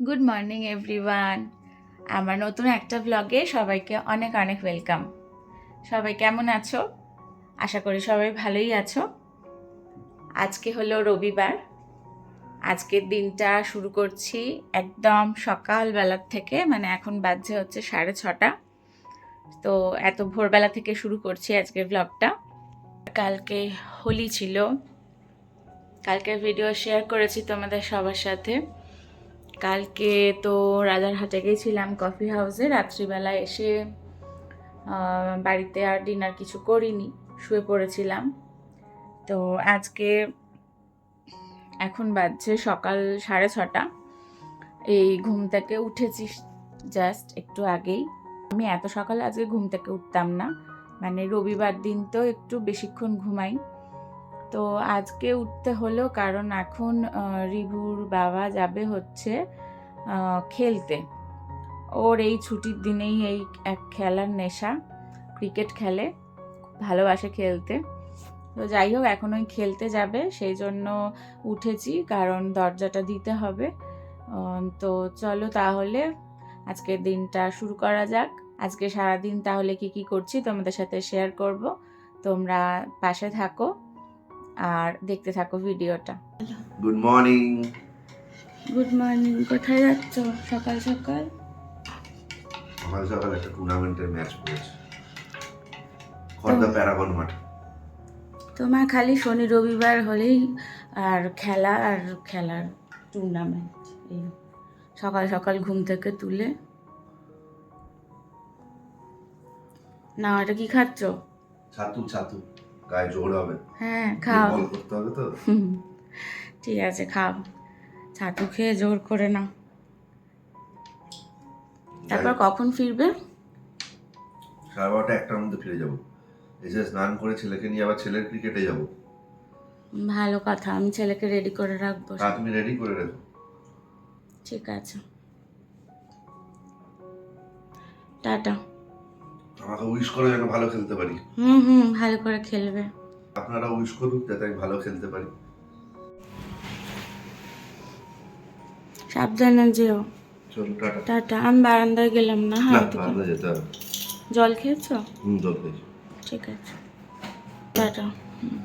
Good morning everyone আমার নতুন একটা ব্লগে সবাইকে অনেক অনেক ওয়েলকাম সবাই কেমন আছো? আশা করি সবাই ভালোই আছো। আজকে হলো রবিবার। আজকের দিনটা শুরু করছি একদম সকালবেলার থেকে মানে এখন বাজছে হচ্ছে সাড়ে ছটা। তো এত ভোরবেলা থেকে শুরু করছি আজকের ব্লগটা কালকে হোলি ছিল। কালকে ভিডিও শেয়ার করেছি তোমাদের সবার সাথে। কালকে তো রাজারহাটে গেছিলাম কফি হাউসে রাত্রিবেলা এসে বাড়িতে আর ডিনার কিছু করিনি, শুয়ে পড়েছিলাম। তো আজকে এখন বাজছে সকাল সাড়ে ছটা। এই ঘুম থেকে উঠেছি জাস্ট একটু আগেই। আমি এত সকালে আজকে ঘুম থেকে উঠতাম না। মানে রবিবার দিন তো একটু বেশিক্ষণ ঘুমাই। তো আজকে উঠতে হলো কারণ এখন রিভুর বাবা যাবে হচ্ছে খেলতে। ওর এই ছুটির দিনেই এই এক খেলার নেশা, ক্রিকেট খেলে ভালোবাসে খেলতে। তো যাই হোক, এখন ওই খেলতে যাবে, সেই জন্য উঠেছি কারণ দরজাটা দিতে হবে। তো চলো তাহলে আজকের দিনটা শুরু করা যাক। আজকে সারাদিন তাহলে কি কি করছি তোমাদের সাথে শেয়ার করব। তোমরা পাশে থাকো। আর দেখতে থাকো ভিডিওটা। গুড মর্নিং গুড মর্নিং কোথায় যাচ্ছ? সকাল সকাল? সকাল সকাল একটা টুর্নামেন্টের ম্যাচ পড়েছে খর্দা প্যারাগন মাঠ। তোমার খালি শনি রবিবার হলেই আর খেলা আর খেলার টুর্নামেন্ট এই সকাল সকাল ঘুম থেকে তুলে। না এটা কি খাচ্ছ? ছাতু ছাতু। গায়ে জোর হবে। হ্যাঁ খাও। করতে হবে তো। ঠিক আছে খাও। ছাতু খেয়ে জোর করে নাও। তারপর কখন ফিরবে? সাড়ে বারোটা একটার মধ্যে ফিরে যাব। এসে স্নান করে ছেলেকে নিয়ে আবার ছেলের ক্রিকেটে যাব। ভালো কথা আমি ছেলেকে রেডি করে রাখব। তুমি রেডি করে রেখো। ঠিক আছে। টাটা। আমাকে উইশ করে যেন ভালো খেলতে পারি। হুম হুম ভালো করে খেলবে। আপনারা উইশ করুন যাতে আমি ভালো খেলতে পারি। সাবধানে যেও। চলো টাটা। টাটা আমি বারান্দায় গেলাম না হ্যাঁ বারান্দা যেতে হবে জল খেয়েছো? হুম জল খেয়েছি। ঠিক আছে। টাটা। হুম।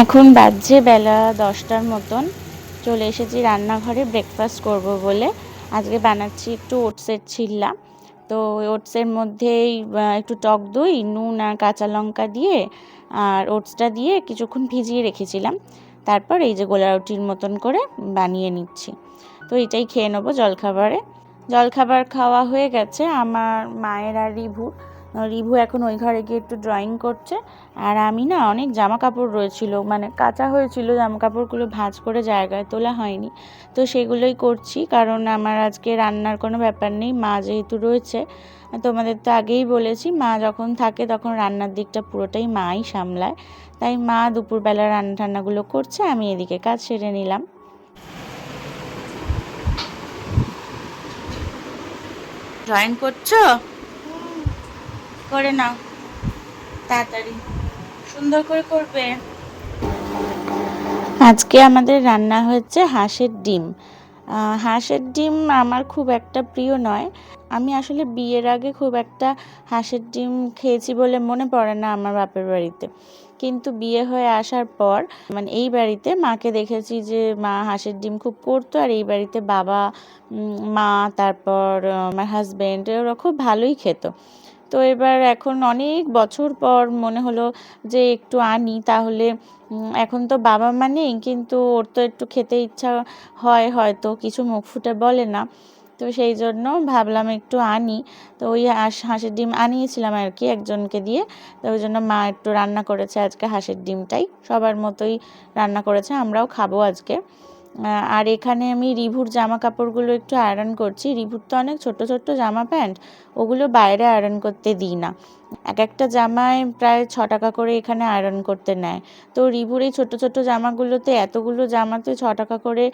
এখন বাজছে বেলা দশটার মতন। চলে এসেছি রান্নাঘরে ব্রেকফাস্ট করব বলে। আজকে বানাচ্ছি একটু ওটসের ছিল্লা। তো ওটসের মধ্যেই একটু টক দই, নুন আর কাঁচা লঙ্কা দিয়ে আর ওটসটা দিয়ে কিছুক্ষণ ভিজিয়ে রেখেছিলাম। তারপর এই যে গোলা রুটির মতন করে বানিয়ে নিচ্ছি। তো এটাই খেয়ে নেব জলখাবারে। জলখাবার খাওয়া হয়ে গেছে আমার মায়ের আর রিভু রিভু এখন ওই ঘরে গিয়ে একটু ড্রয়িং করছে। আর আমি না অনেক জামা কাপড় রয়েছিল মানে কাঁচা হয়েছিল জামা কাপড়গুলো ভাঁজ করে জায়গায় তোলা হয়নি। তো সেগুলোই করছি, কারণ আমার আজকে রান্নার কোনো ব্যাপার নেই, মা যেহেতু রয়েছে, তোমাদের তো আগেই বলেছি, মা যখন থাকে তখন রান্নার দিকটা পুরোটাই মাই সামলায়। তাই মা দুপুরবেলা রান্না টান্নাগুলো করছে, আমি এদিকে কাজ সেরে নিলাম। ড্রয়িং করছ? করে নাও। তাড়াতাড়ি। সুন্দর করে করবে। আজকে আমাদের রান্না হচ্ছে হাঁসের ডিম। হাঁসের ডিম আমার খুব একটা প্রিয় নয়। আমি আসলে বিয়ের আগে খুব একটা হাঁসের ডিম খেয়েছি বলে মনে পড়ে না আমার বাপের বাড়িতে। কিন্তু বিয়ে হয়ে আসার পর মানে এই বাড়িতে মাকে দেখেছি যে, মা হাঁসের ডিম খুব করতো আর এই বাড়িতে বাবা মা, তারপর আমার হাজব্যান্ড ওরা খুব ভালোই খেত। তো এবার এখন অনেক বছর পর মনে হলো যে একটু আনি, তাহলে এখন তো বাবা মা নেই, কিন্তু ওর তো একটু খেতে ইচ্ছা হয় হয়তো, কিছু মুখ ফুটে বলে না। তো সেই জন্য ভাবলাম একটু আনি। তো ওই হাঁস, হাঁসের ডিম আনিয়েছিলাম আর কি একজনকে দিয়ে। তো ওই জন্য মা একটু রান্না করেছে আজকে হাঁসের ডিমটাই। সবার মতোই রান্না করেছে, আমরাও খাব আজকে। আর এখানে আমি রিভুর জামা কাপড়গুলো একটু আয়রন করছি। রিভুর তো অনেক ছোট ছোট জামা প্যান্ট, ওগুলো বাইরে আয়রন করতে দিই না। এক একটা জামায় প্রায় ছ টাকা করে এখানে আয়রন করতে নেয়। তো রিভুর এই ছোটো ছোটো জামাগুলোতে এতগুলো জামাতে ছ টাকা করে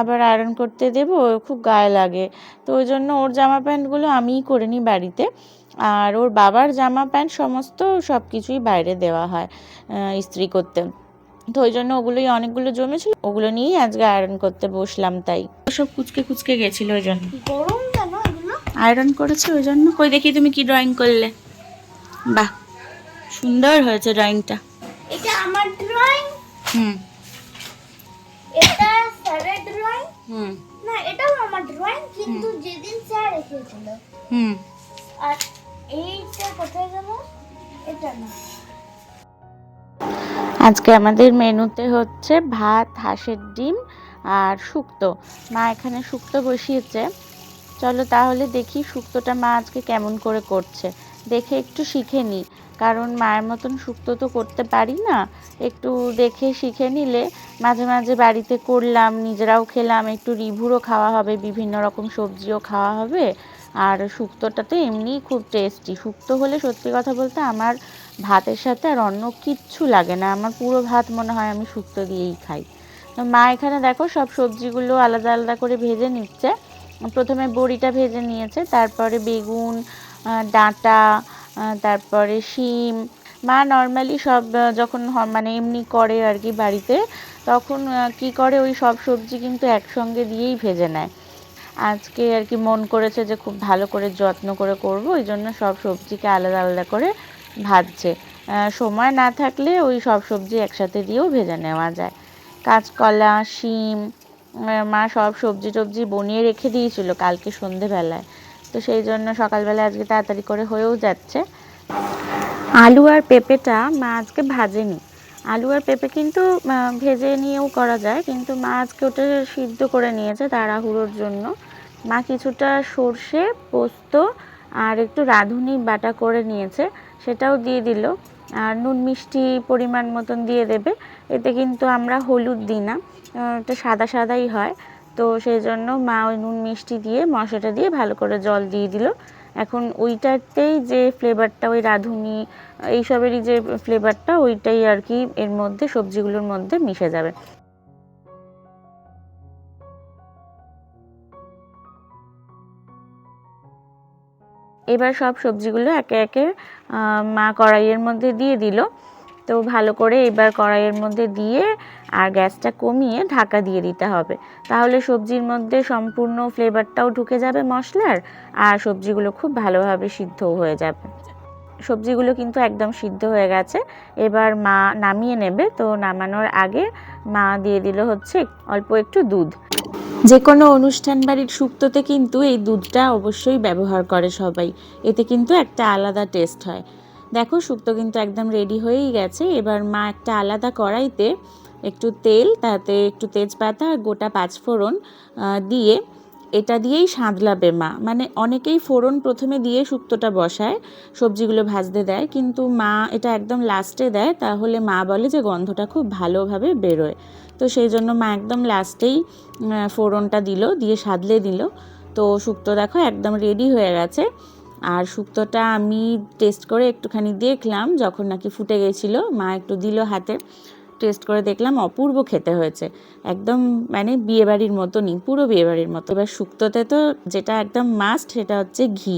আবার আয়রন করতে দেবো, খুব গায়ে লাগে। তো ওই জন্য ওর জামা প্যান্টগুলো আমিই করে নিই বাড়িতে। আর ওর বাবার জামা প্যান্ট সমস্ত সব কিছুই বাইরে দেওয়া হয় ইস্ত্রি করতে। তো ওই জন্য ওগুলোই অনেকগুলো জমেছিল ওগুলো নিয়েই আজকে আয়রন করতে বসলাম তাই। সব কুচকে কুচকে গেছিল ওই জন্য। গরম কেন আয়রন করেছে ওই জন্য। কই দেখি তুমি কি ড্রয়িং করলে? বাহ সুন্দর হয়েছে ড্রয়িংটা এটা আমার ড্রয়িং হুম। এটা স্যারের ড্রয়িং হুম। না এটাও আমার ড্রয়িং কিন্তু যেদিন স্যার এসেছিল। হুম। আর এইটা কোথায় গেল এটা না। আজকে আমাদের মেনুতে হচ্ছে ভাত, হাঁসের ডিম আর শুক্তো। মা এখানে শুক্তো বসিয়েছে। চলো তাহলে দেখি শুক্তোটা মা আজকে কেমন করে করছে। দেখে একটু শিখে নিই কারণ মায়ের মতন শুক্তো তো করতে পারি না। একটু দেখে শিখে নিলে মাঝে মাঝে বাড়িতে করলাম, নিজেরাও খেলাম, একটু রিভুরও খাওয়া হবে, বিভিন্ন রকম সবজিও খাওয়া হবে। আর শুক্তোটা তো এমনিই খুব টেস্টি শুক্তো হলে সত্যি কথা বলতে আমার ভাতের সাথে আর অন্য কিচ্ছু লাগে না। আমার পুরো ভাত মনে হয় আমি শুক্তো দিয়েই খাই। মা এখানে দেখো সব সবজিগুলো আলাদা আলাদা করে ভেজে নিচ্ছে। প্রথমে বড়িটা ভেজে নিয়েছে, তারপরে বেগুন ডাঁটা তারপরে শিম। মা নর্মালি সব যখন মানে এমনি করে আর কি বাড়িতে, তখন কি করে ওই সব সবজি কিন্তু একসঙ্গে দিয়েই ভেজে নেয়। আজকে আর কি মন করেছে যে খুব ভালো করে যত্ন করে করব, ওই জন্য সব সবজিকে আলাদা আলাদা করে ভাজছে। সময় না থাকলে ওই সব সবজি একসাথে দিয়েও ভেজে নেওয়া যায়। কাঁচকলা, শিম মা সব সবজি টবজি বনিয়ে রেখে দিয়েছিল কালকে সন্ধেবেলায়। তো সেই জন্য সকালবেলা আজকে তাড়াতাড়ি করে হয়েও যাচ্ছে। আলু আর পেঁপেটা মা আজকে ভাজেনি। আলু আর পেঁপে কিন্তু ভেজে নিয়েও করা যায়, কিন্তু মা আজকে ওটা সিদ্ধ করে নিয়েছে তাড়াহুড়োর জন্য। মা কিছুটা সর্ষে, পোস্ত আর একটু রাঁধুনি বাটা করে নিয়েছে। সেটাও দিয়ে দিল। আর নুন মিষ্টি পরিমাণ মতন দিয়ে দেবে। এতে কিন্তু আমরা হলুদ দিই না। এটা সাদা সাদাই হয়। তো সেই জন্য মা ওই নুন মিষ্টি দিয়ে মশলাটা দিয়ে ভালো করে জল দিয়ে দিল। এখন ওইটাতেই যে ফ্লেভারটা ওই রাঁধুনি, এইসবেরই যে ফ্লেভারটা ওইটাই আর কি এর মধ্যে, সবজিগুলোর মধ্যে মিশে যাবে। এবার সব সবজিগুলো একে একে মা কড়াইয়ের মধ্যে দিয়ে দিল। তো ভালো করে এবার কড়াইয়ের মধ্যে দিয়ে আর গ্যাসটা কমিয়ে ঢাকা দিয়ে দিতে হবে। তাহলে সবজির মধ্যে সম্পূর্ণ ফ্লেভারটাও ঢুকে যাবে মশলার, আর সবজিগুলো খুব ভালোভাবে সিদ্ধও হয়ে যাবে। সবজিগুলো কিন্তু একদম সিদ্ধ হয়ে গেছে। এবার মা নামিয়ে নেবে। তো নামানোর আগে মা দিয়ে দিল হচ্ছে অল্প একটু দুধ। যে কোনো অনুষ্ঠান বাড়ির শুক্তোতে কিন্তু এই দুধটা অবশ্যই ব্যবহার করে সবাই। এতে কিন্তু একটা আলাদা টেস্ট হয়। দেখো শুক্তো কিন্তু একদম রেডি হয়েই গেছে। এবার মা একটা আলাদা কড়াইতে একটু তেল, তাতে একটু তেজপাতা আর গোটা পাঁচফোড়ন দিয়ে এটা দিয়েই সাঁতলাবে মা। মানে অনেকেই ফোড়ন প্রথমে দিয়ে শুক্তোটা বসায়, সবজিগুলো ভাজতে দেয়, কিন্তু মা এটা একদম লাস্টে দেয়, তাহলে মা বলে যে গন্ধটা খুব ভালোভাবে বেরোয়। তো সেই জন্য মা একদম লাস্টেই ফোড়নটা দিল, দিয়ে সাদলে দিল। তো শুক্তো দেখো একদম রেডি হয়ে গেছে। আর শুক্তোটা আমি টেস্ট করে একটুখানি দেখলাম, যখন নাকি ফুটে গেছিল, মা একটু দিল হাতে। টেস্ট করে দেখলাম অপূর্ব খেতে হয়েছে। একদম মানে বিয়েবাড়ির মতনই, পুরো বিয়েবাড়ির মতো। এবার শুক্তোতে তো যেটা একদম মাস্ট সেটা হচ্ছে ঘি।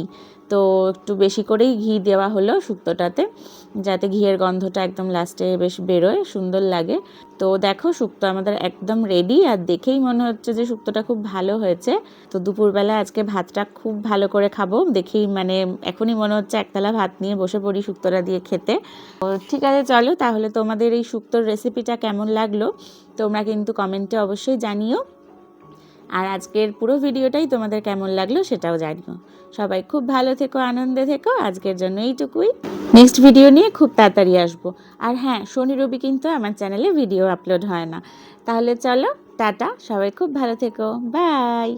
তো একটু বেশি করেই ঘি দেওয়া হলো শুক্তোটাতে, যাতে ঘিয়ের গন্ধটা একদম লাস্টে বেশ বেরোয়, সুন্দর লাগে। তো দেখো শুক্তো আমাদের একদম রেডি আর দেখেই মনে হচ্ছে যে শুক্তোটা খুব ভালো হয়েছে। তো দুপুরবেলা আজকে ভাতটা খুব ভালো করে খাব, দেখেই মানে এখনই মনে হচ্ছে একতলা ভাত নিয়ে বসে পড়ি শুক্তোটা দিয়ে খেতে। তো ঠিক আছে, চলো তাহলে তোমাদের এই শুক্তোর রেসিপিটা কেমন লাগল, তোমরা কিন্তু কমেন্টে অবশ্যই জানিও। আর আজকের পুরো ভিডিওটাই তোমাদের কেমন লাগল সেটাও জানিও। সবাই খুব ভালো থেকো, আনন্দে থেকো, আজকের জন্য এইটুকুই। নেক্সট ভিডিও নিয়ে খুব তাড়াতাড়ি আসব। আর হ্যাঁ শনি রবি কিন্তু আমার চ্যানেলে ভিডিও আপলোড হয় না। তাহলে চলো, টাটা, সবাই খুব ভালো থেকো বাই